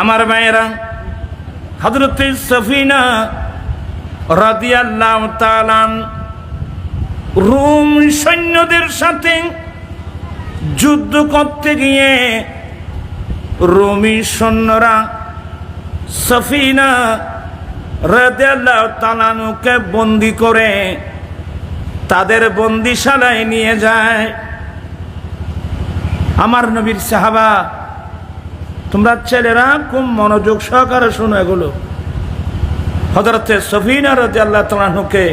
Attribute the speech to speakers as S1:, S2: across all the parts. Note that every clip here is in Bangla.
S1: আমার মায়েরা হজরত সফিনা রাদিয়াল্লাহ তালান রোম সৈন্যদের সাথে যুদ্ধ করতে গিয়ে রোমি সৈন্যরা সফিনা রাদিয়াল্লাহ তালানুকে বন্দি করে তাদের বন্দিশালায় নিয়ে যায়। আমার নবীর সাহাবা তোমরা ছেলেরা খুব মনোযোগ সহকারে শোনো এগুলো। হজরতে সফিনা রাজি আল্লাহ তালাহুকে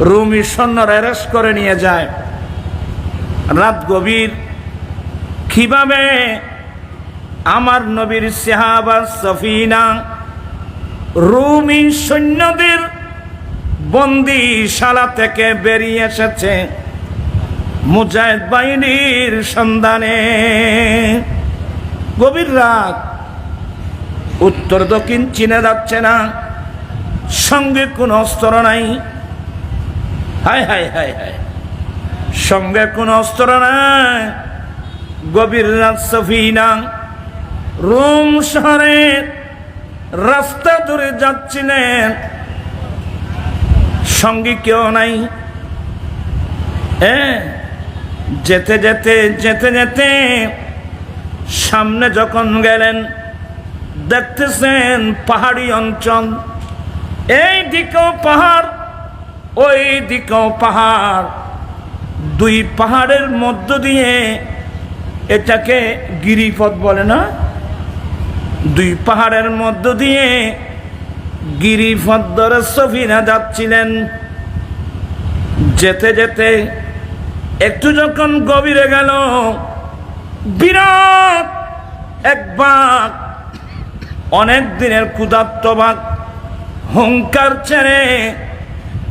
S1: রুমি সৈন্যর অ্যারেস্ট করে নিয়ে যায়। রাত গভীর। কীভাবে আমার নবীর সাহাবা সফিনা রুমি সৈন্যদের বন্দিশালা থেকে বেরিয়ে এসেছে মুজাহিদ বাহিনীর সন্ধানে? গভীর রাত। উত্তর দক্ষিণ চিনে যাচ্ছে না। সঙ্গে কোনো অস্ত্র নাই। হায় হায় হায় হায় সঙ্গে কোনো অস্ত্র নাই। গভীর রাত সফিনা। রোম শহরের রাস্তা ধরে যাচ্ছিলেন। সঙ্গে কেউ নাই। হ্যাঁ যেতে যেতে যেতে যেতে সামনে যখন গেলেন, দেখতেছেন পাহাড়ি অঞ্চল। এই দিকেও পাহাড়, ওই দিকেও পাহাড়। দুই পাহাড়ের মধ্য দিয়ে এটাকে গিরিপথ বলে না? দুই পাহাড়ের মধ্য দিয়ে গিরিপথ ধরে সফিনা যাচ্ছিলেন। যেতে যেতে একটু যখন গভীরে গেল বিরাট এক বাঘ, অনেক দিনের ক্ষুধার্ত বাঘ। হুঙ্কার ছেড়ে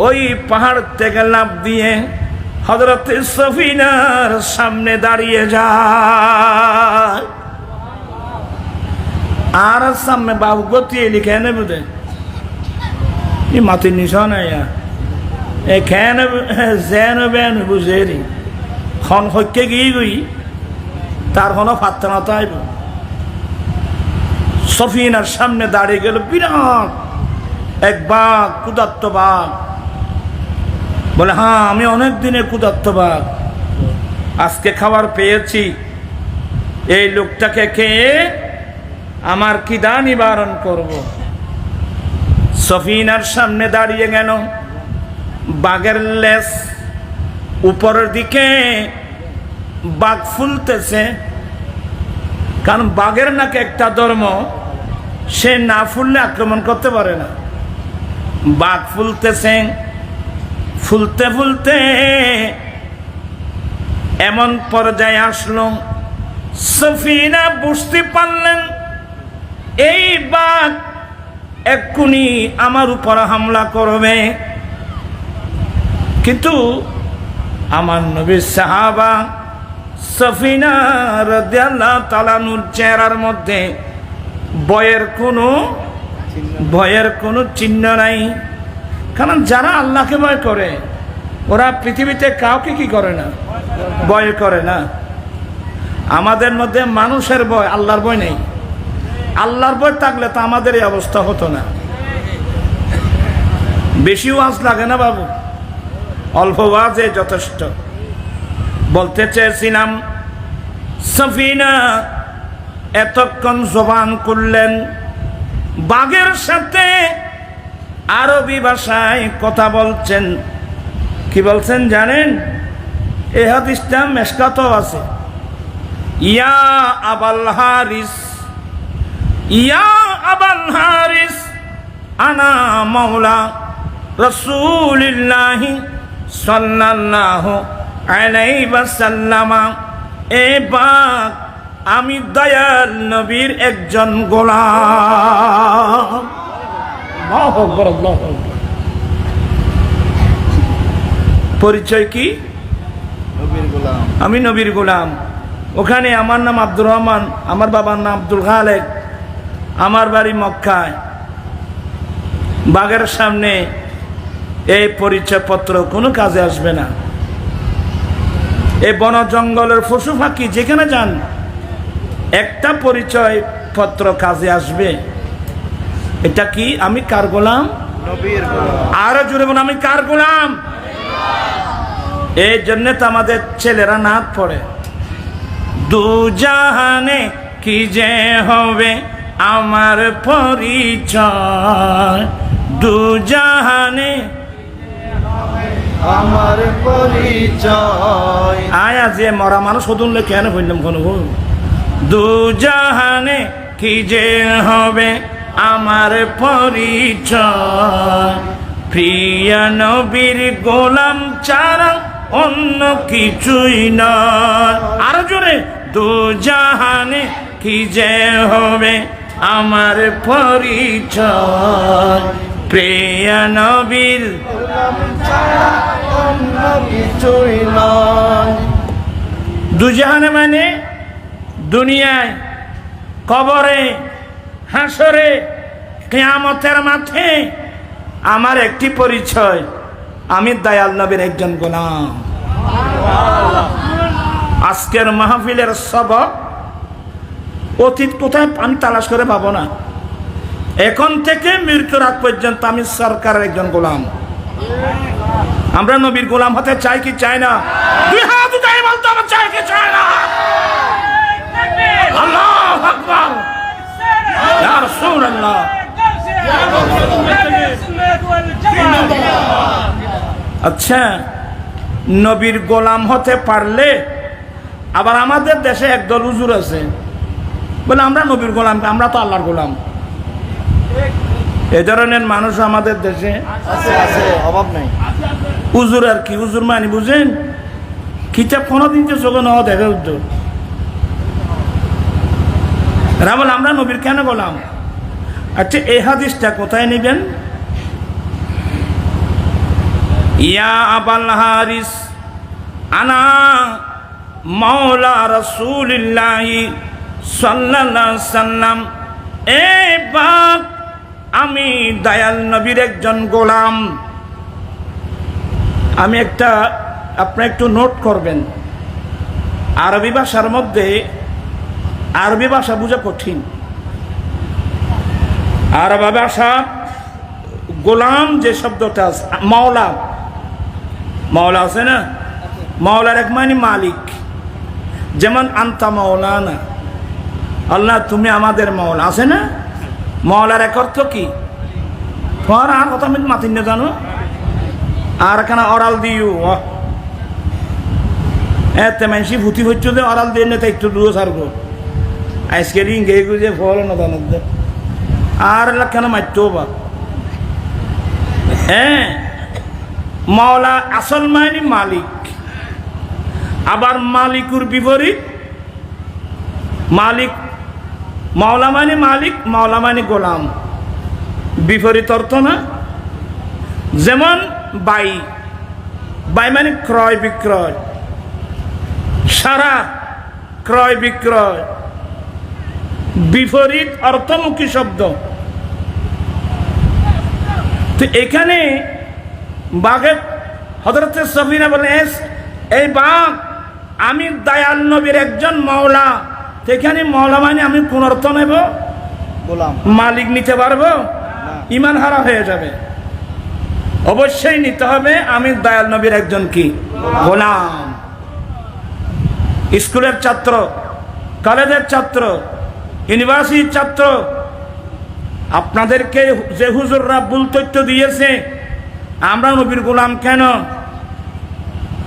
S1: ওই পাহাড় থেকে লাভ দিয়ে হজরত সফিনার সামনে দাঁড়িয়ে যায়। আর সামনে বাবু গতিয়ে লিখে নেবে দে ই মাতির নিশান এ খেন জেন বেন বুঝেরি খন হইকে গিয়ে গই। তার কোনো পাত্তা না। তাইব সফিনার সামনে দাঁড়িয়ে গেল বিরাট এক বাঘ ক্ষুদাত্ত বাঘ বলে হ্যাঁ আমি অনেক দিনে কুদাত্ত বাঘ আজকে খাবার পেয়েছি। এই লোকটাকে খেয়ে আমার কিদা নিবারণ করব? সফিনার সামনে দাঁড়িয়ে গেল। বাঘের লেস উপরের দিকে বাঘ ফুলতেছে, কারণ বাঘের নাকি একটা ধর্ম, সে না ফুললে আক্রমণ করতে পারে না। বাঘ ফুলতেছে, ফুলতে ফুলতে এমন পর্যায়ে আসলো, সফিনা বুঝতে পারলেন, এই বাঘ এক্ষুনি আমার উপর হামলা করবে। কিন্তু আমার নবীর সাহাবা সফিনা রদিয়াল্লাহ তালানুর চেহারার মধ্যে বয়ের কোনো ভয়ের কোনো চিহ্ন নাই। কারণ যারা আল্লাহকে ভয় করে, ওরা পৃথিবীতে কাউকে কি করে না? ভয় করে না। আমাদের মধ্যে মানুষের ভয় আল্লাহর ভয় নেই। আল্লাহর ভয় থাকলে তো আমাদের এই অবস্থা হতো না। বেশি ওয়াজ লাগে না বাবু? অল্প ওয়াজে যথেষ্ট। বলতে চেয়েছিলাম, সফিনা, এতক্ষণ জবান করলেন, বাঘের সাথে আরবি ভাষায় কথা বলছেন। কি বলছেন জানেন? এ হাদিসটা মেসকাত আছে। ইয়া আবাল হারিস, ইয়া আবাল হারিস, আনা মাওলা রসুলিল্লাহি সাল্লাল্লাহু এ আমি দয়াল নবীর একজন গোলাম। পরিচয় কি? আমি নবীর গোলাম। ওখানে আমার নাম আব্দুর রহমান আমার বাবার নাম আব্দুল খালেক আমার বাড়ি মক্কায়। বাগের সামনে এই পরিচয়পত্র কোনো কাজে আসবে না। এই বন জঙ্গলের পশু পাখি যেখানে যান একটা পরিচয় পত্র কাজে আসবে। এটা কি? আমি কার গোলাম? আরও জুড়ে বলুন আমি কার গোলাম? এই জন্য তো আমাদের ছেলেরা নাচ পড়ে। দুজাহানে কি যে হবে আমার পরিচয়? দু জাহানে
S2: আমার পরিচয়।
S1: আয়া যে মরা মানুষ হতুনলে কেন বললাম কোন দু জাহানে কি যে হবে আমার পরিচয়? প্রিয় নবীর গোলাম চারা অন্য কিছুই নয়। আরও জোরে, দু জাহানে কি যে হবে আমার পরিচয়? প্রিয় নবীর দুজাহানে মানে দুনিয়ায়, কবরে, হাসরে, কেয়ামতের মাঠে আমার একটি পরিচয়, আমি দয়াল নবীর একজন গোলাম। আজকের মাহফিলের সবক অতীত কোথায় আমি তালাশ করে পাবো না। এখন থেকে মৃত্যুর আগ পর্যন্ত আমি সরকারের একজন গোলাম। আমরা নবীর গোলাম হতে চাই কি চাই না? আমরা চাই কি চাই না? আচ্ছা নবীর গোলাম হতে পারলে আবার আমাদের দেশে একদল উজুর আছে। বলে, আমরা নবীর গোলাম, আমরা তো আল্লাহর গোলাম। এ ধরনের মানুষ আমাদের দেশে
S2: অভাব নাই।
S1: উজুর আর কি উজুর মানি বুঝেন? কিতাব কোনোদিন তো চোখে নেওয়া দেখে উদ্যোগ রাবল আমরা নবীর কেন বললাম আচ্ছা এই হাদিসটা কোথায় নেবেন? ইয়া আবাল হারিস আনা মাওলা রসুলিল্লাহি সাল্লাল্লাহু সাল্লাম এ বাপ আমি দয়াল নবীর একজন গোলাম। আমি একটা, আপনি একটু নোট করবেন। আরবি ভাষার মধ্যে আরবি ভাষা বোঝা কঠিন। আরবি ভাষা, গোলাম যে শব্দটা আছে, মাওলা। মাওলা আছে না? মাওলার এক মানে মালিক। যেমন, আন্তা মাওলানা। আল্লাহ, তুমি আমাদের মাওলা। আছে না? মাওলার এক অর্থ কি? আর কথা আমি মাতিন না জানো? আর এখানে অরাল দিও। এতে মানুষ ভূতি হচ্ছে যে অরাল দিয়ে না একটু দূরে সারগো আজকে রিং গে গুজে ফল না আর কেন মারতো বা। হ্যাঁ মাওলা আসল মাইনি মালিক। আবার মালিকুর বিপরীত। মালিক মাওলা মানে মালিক মাওলা মানে গোলাম। বিপরীত অর্থ না? যেমন বাই। বাই মানে ক্রয়, বিক্রয়। সারা ক্রয়, বিক্রয়। বিপরীত অর্থমুখী শব্দ। তো এখানে বাঘের হজরত সফিনা বলে "এস- এই বাঘ আমি দয়াল নবীর একজন মাওলা। এখানে মানে আমি কোন অর্থ নেব?
S2: গোলাম।
S1: মালিক নিতে পারব? ইমান হারা হয়ে যাবে। অবশ্যই নিতে হবে। আমি দয়াল নবীর একজন কি? গোলাম। স্কুলের ছাত্র কলেজের ছাত্র ইউনিভার্সিটির ছাত্র আপনাদেরকে যে হুজুররা ভুল তথ্য দিয়েছে আমরা নবীর গোলাম কেন?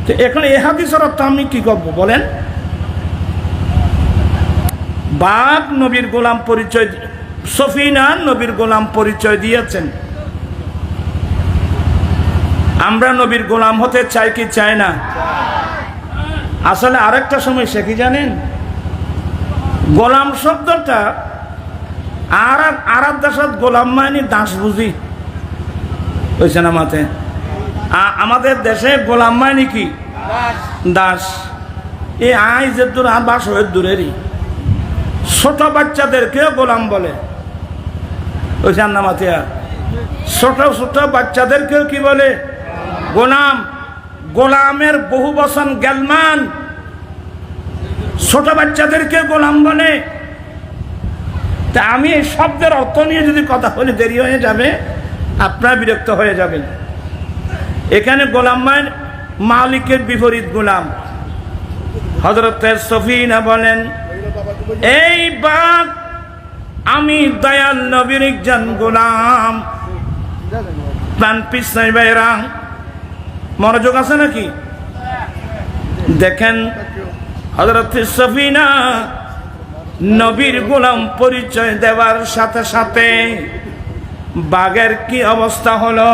S1: তো এখন এ হাদিসের অর্থ আমি কি করব বলেন? বাঘ নবীর গোলাম পরিচয় সফিনা নবীর গোলাম পরিচয় দিয়েছেন। আমরা নবীর গোলাম হতে চাই কি চাই না? আসলে আরেকটা সময় সে কি জানেন? গোলাম শব্দটা আর আর দেশত গোলাম মানে দাস বুঝি। হয়েছে না আ- আমাদের দেশে গোলাম মানে কি? দাস। এই আই যে দূর আর বাস হয়ে দূরেরই। ছোট বাচ্চাদেরকেও গোলাম বলে। ওই না মাতিয়া। ছোট ছোট বাচ্চাদেরকেও কি বলে? গোলাম। গোলামের বহু বসন গেলমান ছোট বাচ্চাদেরকে গোলাম বলে। তা আমি এই শব্দের অর্থ নিয়ে যদি কথা বলি, দেরি হয়ে যাবে, আপনারা বিরক্ত হয়ে যাবেন। এখানে গোলাম মায়ের মালিকের বিপরীত গোলাম। হজরতের সফিনা বলেন এই বাঘ আমি দয়াল নবীর একজন গোলাম। প্রাণ পিসাই বাইরা মনোযোগ আছে নাকি? দেখেন হজরত সফিনা নবীর গোলাম পরিচয় দেওয়ার সাথে সাথে বাঘের কি অবস্থা হলো?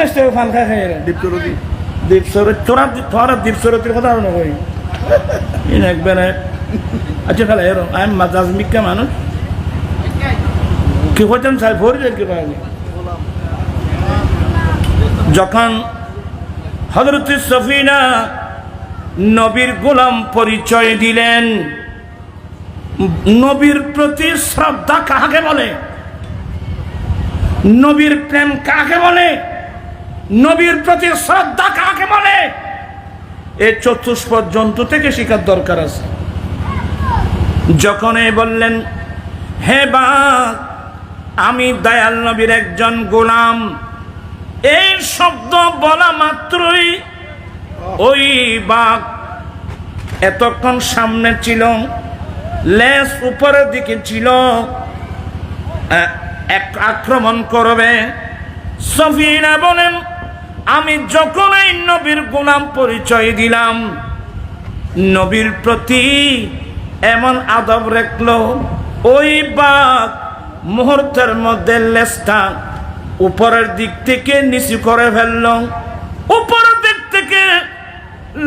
S1: আসতে ফান
S2: দীপ্তরতি
S1: দীপসরত তোরা তোরা কথা নকই ইন একবারে আচ্ছা খালা এরো আমি মাজাজ মিক্কা মানুষ কি হতেন স্যার ভোর যায় কি পাবি যখন হজরত সফিনা নবীর গোলাম পরিচয় দিলেন নবীর প্রতি শ্রদ্ধা কাকে বলে নবীর প্রেম কাকে বলে নবীর প্রতি শ্রদ্ধা কাকে বলে এ চতুষ্পদ জন্তু থেকে শিকার দরকার আছে। যখন এ বললেন, হে বাঘ, আমি দয়াল নবীর একজন গোলাম। এই শব্দ বলা মাত্রই ওই বাঘ এতক্ষণ সামনে ছিল লেস উপরের দিকে ছিল আক্রমণ করবে। সফিনা বলেন আমি যখন এই নবীর গোলাম পরিচয় দিলাম, নবীর প্রতি এমন আদব রাখল, ওই বাঘ মুহূর্তের মধ্যে লেজটা উপরের দিক থেকে নিচু করে ফেলল। উপরের দিক থেকে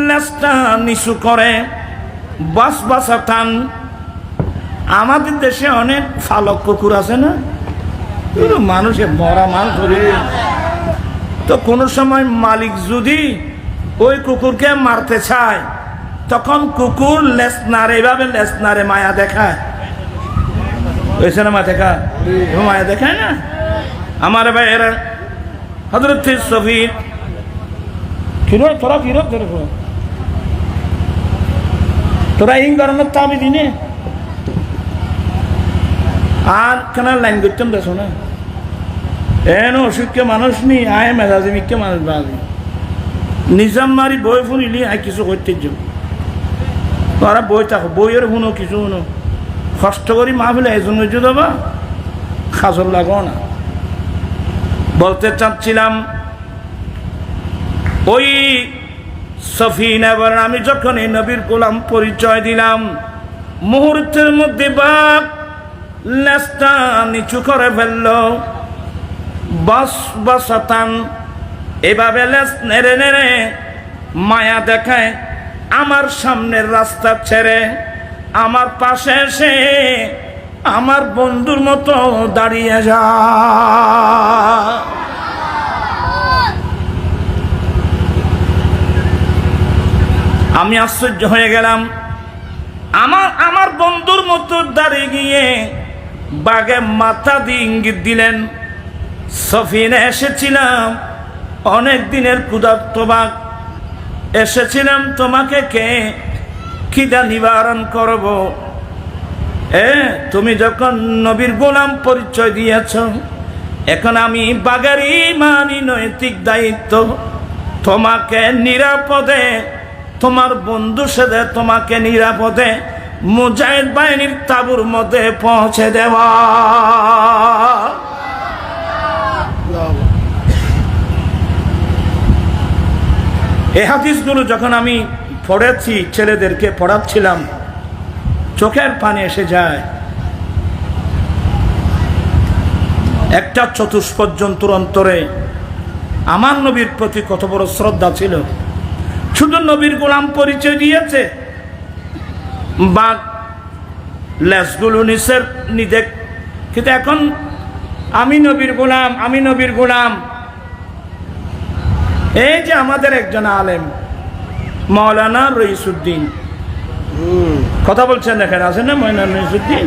S1: লেজটা নিচু করে বাস বাসা আমাদের দেশে অনেক ফালক কুকুর আছে না? মানুষে মরা মাল ধরে। তো কোনো সময় মালিক যদি ওই কুকুরকে মারতে চায়, তখন কুকুর লেসনারে, এভাবে লেস লেসনারে মায়া দেখায়। হয়েছে না মা দেখা মায়া দেখায় না? আমার ভাইয়েরা হজরত সফির ফিরো তোরা ফিরো তোরা। তোরা এই গরমের তাবি দিনে আর কেন লাইন করতাম দেখো না। এন অসুখকে মানুষ নি আয় মেজাজি মানুষ বাজি। নিজাম মারি বই ফুরিলি আয় কিছু করতে যাব তোরা বই থাকো, বইয়ের শুনো, কিছু শুনো। কষ্ট করি মা ফেলে এজন হয়েছে দেবা খাজর লাগো না। বলতে চাচ্ছিলাম, ওই সফিনা বলেন আমি যখন এই নবীর গোলাম পরিচয় দিলাম, মুহূর্তের মধ্যে বাপ লেজটা নিচু করে ফেলল। বসতান। এভাবে লেজ নেড়ে নেড়ে মায়া দেখায় আমার সামনের রাস্তা ছেড়ে। আমার পাশে এসে আমার বন্ধুর মতো দাঁড়িয়ে যা। আমি আশ্চর্য হয়ে গেলাম। আমার আমার বন্ধুর মতো দাঁড়িয়ে গিয়ে বাগে মাথা দিয়ে ইঙ্গিত দিলেন। সফিনে এসেছিলাম, অনেক দিনের ক্ষুধার্ত বাঘ এসেছিলাম তোমাকে কে? খিদা নিবারণ করব। এ, তুমি যখন নবীর গোলাম পরিচয় দিয়েছ, এখন আমি বাগারি মানি নৈতিক দায়িত্ব। তোমাকে নিরাপদে, তোমার বন্ধু সাথে তোমাকে নিরাপদে মুজাহিদ বাহিনীর তাবুর মধ্যে পৌঁছে দেওয়া। এই হাদিসগুলো যখন আমি পড়েছি, ছেলেদেরকে পড়াচ্ছিলাম, চোখের পানি এসে যায়। একটা চতুষ্পদ জন্তুর অন্তরে আমার নবীর প্রতি কত বড় শ্রদ্ধা ছিল। শুধু নবীর গোলাম পরিচয় দিয়েছে। বাঘ লেসগুলো নিচের নিদেক কিন্তু এখন আমি নবীর গোলাম, আমি নবীর গোলাম। এই যে আমাদের একজন আলেম মৌলানা রইসুদ্দিন। কথা বলছেন এখানে আছেন না মৌলানা রইসুদ্দিন?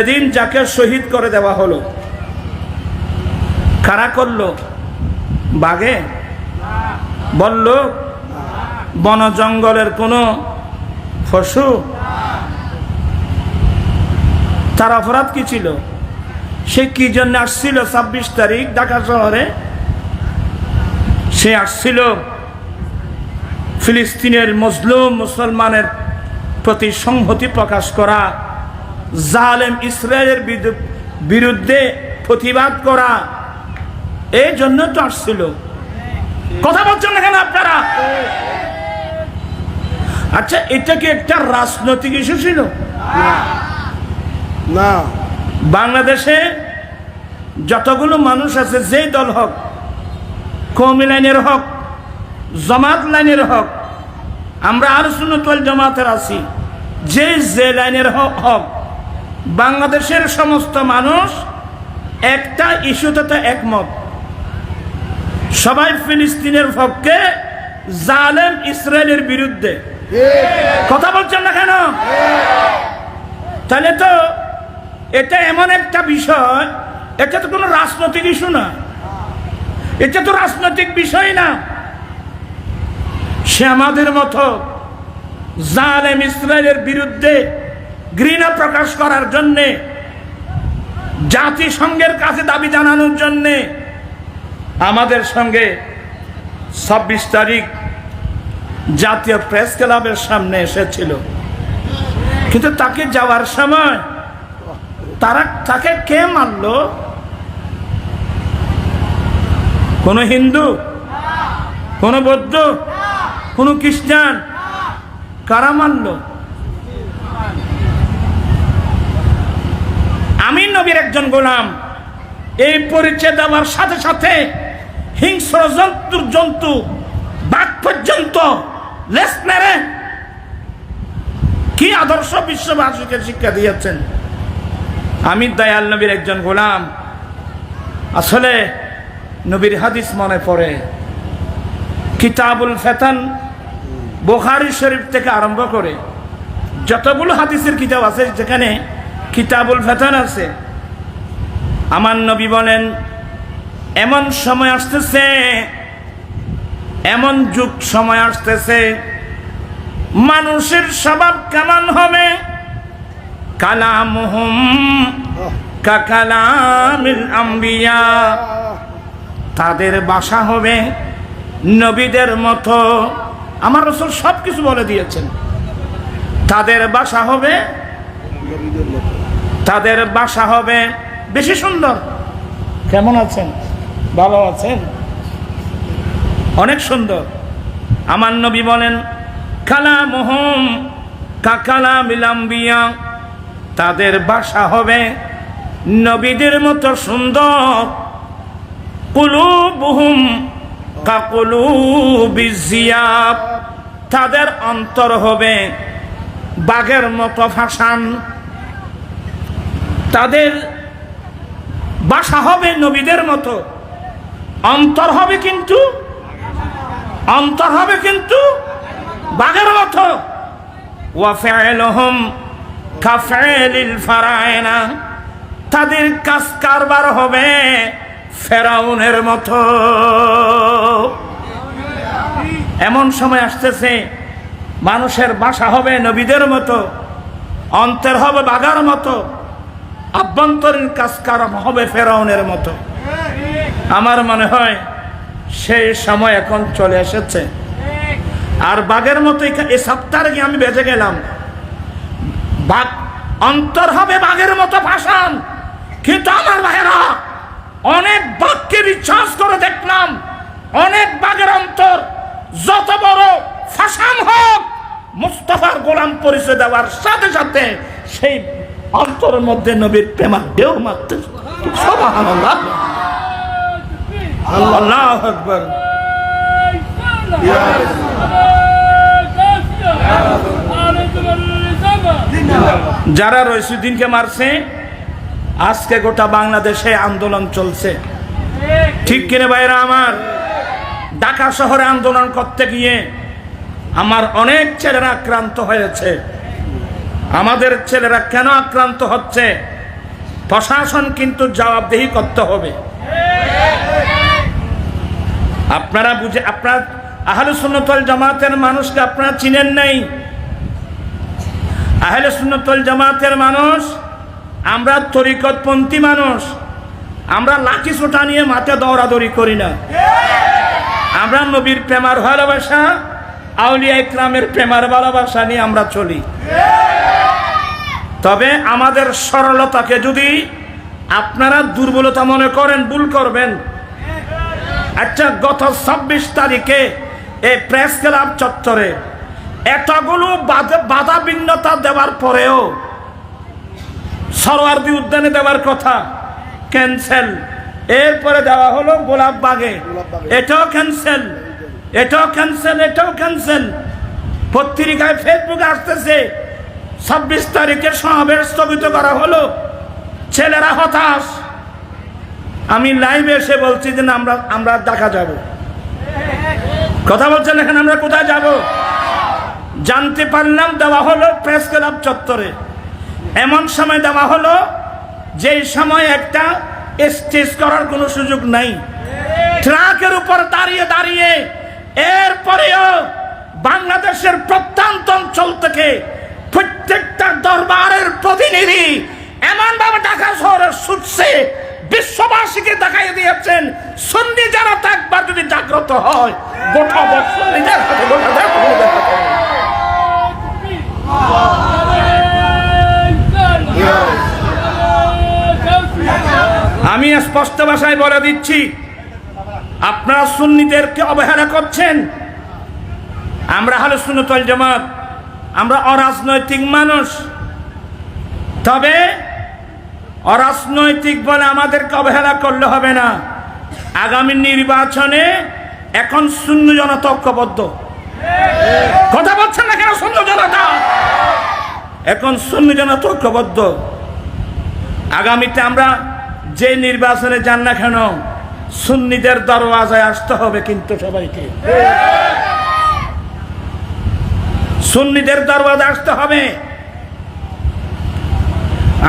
S1: এদিন যাকে শহীদ করে দেওয়া হলো কারা করল? বাঘে? বলল বন জঙ্গলের কোনো পশু? তার অপরাধ কি ছিল? সে কি জন্য আসছিল ছাব্বিশ তারিখ ঢাকা শহরে? সে আসছিল ফিলিস্তিনের মজলুম মুসলমানের প্রতি সংহতি প্রকাশ করা জালেম ইসরায়েলের বিরু- বিরুদ্ধে প্রতিবাদ করা এই জন্য তো আসছিল। কথা বলছেন না কেন আপনারা? আচ্ছা এটা কি একটা রাজনৈতিক ইস্যু ছিল?
S2: না।
S1: বাংলাদেশে যতগুলো মানুষ আছে যেই দল হোক কৌমি লাইনের হোক জমাত লাইনের হোক, আমরা আর সুনতল জমাতের আছি। যে যে লাইনের হোক হোক, বাংলাদেশের সমস্ত মানুষ একটা ইস্যুতে তো একমত। সবাই ফিলিস্তিনের পক্ষে জালেম ইসরায়েলের বিরুদ্ধে। কথা বলছেন না কেন? তাহলে তো এটা এমন একটা বিষয়, এটা তো কোনো রাজনৈতিক ইস্যু না। এটা তো রাজনৈতিক বিষয় না। সে আমাদের মতো জালেম ইসরায়েলের বিরুদ্ধে ঘৃণা প্রকাশ করার জন্যে, জাতিসংঘের কাছে দাবি জানানোর জন্যে আমাদের সঙ্গে ছাব্বিশ তারিখ জাতীয় প্রেস ক্লাবের সামনে এসেছিল। কিন্তু তাকে যাওয়ার সময় তারা, তাকে কে মারলো? কোন হিন্দু, কোন বৌদ্ধ, কোন খ্রিস্টান, কারা মারলো আমি নবীর একজন গোলাম। এই পরিচয় দেওয়ার সাথে সাথে হিংস্র জন্তুর জন্তু, বাঘ পর্যন্ত লেস কি আদর্শ বিশ্ববাসীকে শিক্ষা দিয়েছেন? আমি দয়াল নবীর একজন গোলাম। আসলে নবীর হাদিস মনে পড়ে। কিতাবুল ফেতান বোখারি শরীফ থেকে আরম্ভ করে যতগুলো হাদিসের কিতাব আছে যেখানে কিতাবুল ফেতান আছে আমার নবী বলেন এমন সময় আসতেছে এমন যুগ সময় আসতেছে মানুষের স্বভাব কেমন হবে? কালামুহুম কাকালামিল আম্বিয়া। তাদের বাসা হবে নবীদের মতো। আমার রসুল সব কিছু বলে দিয়েছেন। তাদের বাসা হবে তাদের বাসা হবে বেশি সুন্দর। কেমন আছেন? ভালো আছেন? অনেক সুন্দর। আমার নবী বলেন কালা মোহম কাকালা মিলাম্বিয়া তাদের বাসা হবে নবীদের মতো সুন্দর। কুলু বুহুম কাকুলু বিজিয়াব তাদের অন্তর হবে বাঘের মতো ভাসান। তাদের বাসা হবে নবীদের মতো। অন্তর হবে কিন্তু, অন্তর হবে কিন্তু বাঘের মতো। ওয়াফেলহম কাফেলিল ফারায়না। তাদের কাজ কারবার হবে ফেরাউনের মতো। এমন সময় আসতেছে, মানুষের বাসা হবে নবীদের মতো, অন্তর হবে বাঘার মতো, আভ্যন্তরীণ কাজ কারব হবে ফেরাউনের মতো। আমার মনে হয় সেই সময় এখন চলে এসেছে। আর বাঘের মতো এই সপ্তাহে গিয়ে আমি বেঁচে গেলাম। বাঘ, অন্তর হবে বাঘের মতো ভাষণ কিন্তু আমার ভাইয়েরা অনেক বাঘকে বিশ্বাস করে দেখলাম। অনেক বাঘের অন্তর, যত বড় ফাঁসান হোক, মুস্তফার গোলাম পরিচয় দেওয়ার সাথে সাথে সেই অন্তরের মধ্যে নবীর প্রেমার ঢেউ মারতে আল্লাহ আকবার। যারা মারছে আজকে গোটা বাংলাদেশে আন্দোলন চলছে। ঠিক কিনে ভাইরা আমার? ঢাকা শহরে আন্দোলন করতে গিয়ে আমার অনেক ছেলেরা আক্রান্ত হয়েছে। আমাদের ছেলেরা কেন আক্রান্ত হচ্ছে? প্রশাসন কিন্তু জবাবদেহি করতে হবে। আপনারা বুঝে, আপনার আহলে সুন্নতল জামাতের মানুষকে আপনারা চিনেন নাই? আহলে সুন্নতল জামাতের মানুষ আমরা তরিকতপন্থী মানুষ, আমরা লাঠি সোটা নিয়ে মাঠে দৌড়াদৌড়ি করি না। আমরা নবীর প্রেমার ভালোবাসা, আউলিয়া ইকরামের প্রেমার ভালোবাসা নিয়ে আমরা চলি। তবে আমাদের সরলতাকে যদি আপনারা দুর্বলতা মনে করেন, ভুল করবেন। আচ্ছা গত ছাব্বিশ তারিখে এই প্রেস ক্লাব চত্বরে এতগুলো বাধা বাধা বিঘ্নতা দেওয়ার পরেও সরোয়ার্দি উদ্যানে দেওয়ার কথা। ক্যান্সেল এরপরে দেওয়া হলো গোলাপ বাগে। এটাও ক্যান্সেল এটাও ক্যান্সেল এটাও ক্যান্সেল পত্রিকায় ফেসবুকে আসতেছে। ছাব্বিশ তারিখের সমাবেশ স্থগিত করা হলো। ছেলেরা হতাশ। আমি লাইভে এসে বলছি যে আমরা আমরা দেখা যাব। কথা বলছেন এখানে, আমরা কোথায় যাব? জানতে পারলাম দেওয়া হলো প্রেস ক্লাব চত্বরে। এমন সময় দেওয়া হলো যেই সময় একটা স্টেজ করার কোনো সুযোগ নাই। ট্রাকের উপর দাঁড়িয়ে দাঁড়িয়ে এরপরেও বাংলাদেশের প্রত্যন্ত অঞ্চল থেকে প্রত্যেকটা দরবারের প্রতিনিধি এমন ভাবে ঢাকা শহরে ছুটছে বিশ্ববাসীকে দেখাই দিয়েছেন সন্ধি যারা একবার যদি জাগ্রত হয়, গোটা বছর নিজের হাতে গোটা নিজের হাতে। আমি স্পষ্ট ভাষায় বলে দিচ্ছি, আপনারা সুন্নিদেরকে অবহেলা করছেন। আমরা হলো সুন্নতল জামাত, আমরা অরাজনৈতিক মানুষ। তবে অরাজনৈতিক বলে আমাদেরকে অবহেলা করলে হবে না। আগামী নির্বাচনে এখন শূন্য জনতা ঐক্যবদ্ধ। কথা বলছেন না কেন শূন্য জনতা? এখন শূন্য জনতা ঐক্যবদ্ধ। আগামীতে আমরা যে নির্বাচনে যান না কেন, সুন্নিদের দরওয়াজায় আসতে হবে কিন্তু সবাইকে। সুন্নিদের দরওয়াজা আসতে হবে।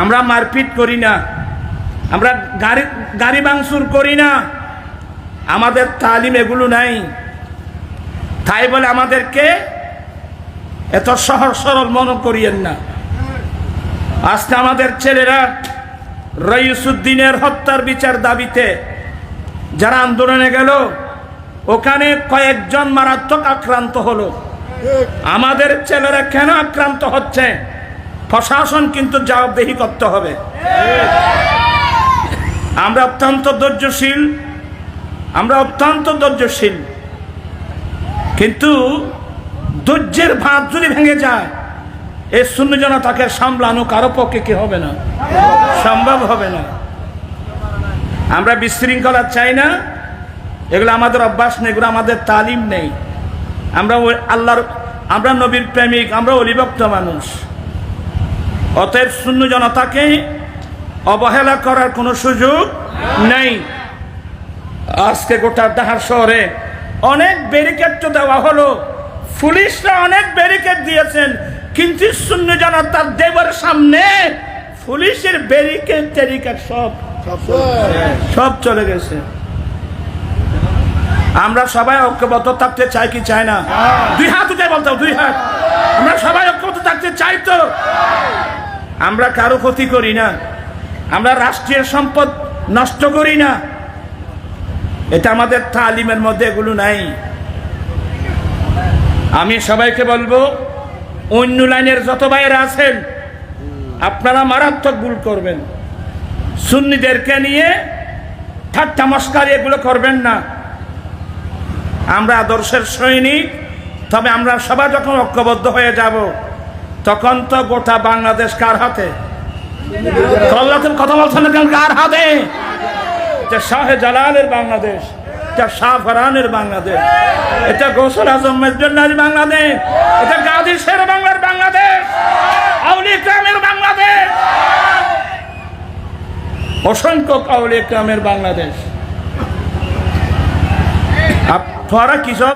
S1: আমরা মারপিট করি না। আমরা গাড়ি গাড়ি বাংসুর করি না। আমাদের তালিম এগুলো নাই। তাই বলে আমাদেরকে এত সহজ সরল মনে করিয়েন না। আজকে আমাদের ছেলেরা রইসুদ্দিনের হত্যার বিচার দাবিতে যারা আন্দোলনে গেল, ওখানে কয়েকজন মারাত্মক আক্রান্ত হলো। আমাদের ছেলেরা কেন আক্রান্ত হচ্ছে? প্রশাসন কিন্তু জবাবদেহি করতে হবে। আমরা অত্যন্ত ধৈর্যশীল, আমরা অত্যন্ত ধৈর্যশীল। কিন্তু ধৈর্যের ভাত যদি ভেঙে যায় এই শূন্য জনতাকে সামলানো কারও পক্ষে কি হবে না? সম্ভব হবে না। আমরা বিশৃঙ্খলা চাই না। এগুলো আমাদের অভ্যাস নেই, এগুলো আমাদের তালিম নেই। আমরা আল্লাহর, আমরা নবীর প্রেমিক, আমরা অলিভক্ত মানুষ। অতএব শূন্য জনতাকে অবহেলা করার কোনো সুযোগ নেই। আজকে গোটা ডাহার শহরে অনেক ব্যারিকেড তো দেওয়া হলো। পুলিশরা অনেক ব্যারিকেড দিয়েছেন। কিন্তু শূন্য জনতার দেবের সামনে পুলিশের ব্যারিকেড ট্যারিকেড সব সব চলে গেছে। আমরা সবাই ঐক্যবদ্ধ থাকতে চাই কি চাই না? দুই হাত উঠে বলতো, দুই হাত। আমরা সবাই ঐক্যবদ্ধ থাকতে চাই তো। আমরা কারও ক্ষতি করি না। আমরা রাষ্ট্রীয় সম্পদ নষ্ট করি না। এটা আমাদের তালিমের মধ্যে এগুলো নাই। আমি সবাইকে বলব অন্য লাইনের যত বাইরে আছেন, আপনারা মারাত্মক ভুল করবেন। সুন্নিদেরকে নিয়ে ঠাট্টা মস্কারি এগুলো করবেন না। আমরা আদর্শের সৈনিক, তবে আমরা সবাই যখন ঐক্যবদ্ধ হয়ে যাব, তখন তো গোটা বাংলাদেশ কার হাতে? কথা বলছেন কার হাতে? এটা শাহে জালালের বাংলাদেশ। এটা শাহ বাংলাদেশ। এটা গোসল আজম মেজর বাংলাদেশ। এটা গাজী শের বাংলার বাংলাদেশ। আউলি বাংলাদেশ। অসংখ্য আউলি গ্রামের বাংলাদেশ। আপনারা কৃষক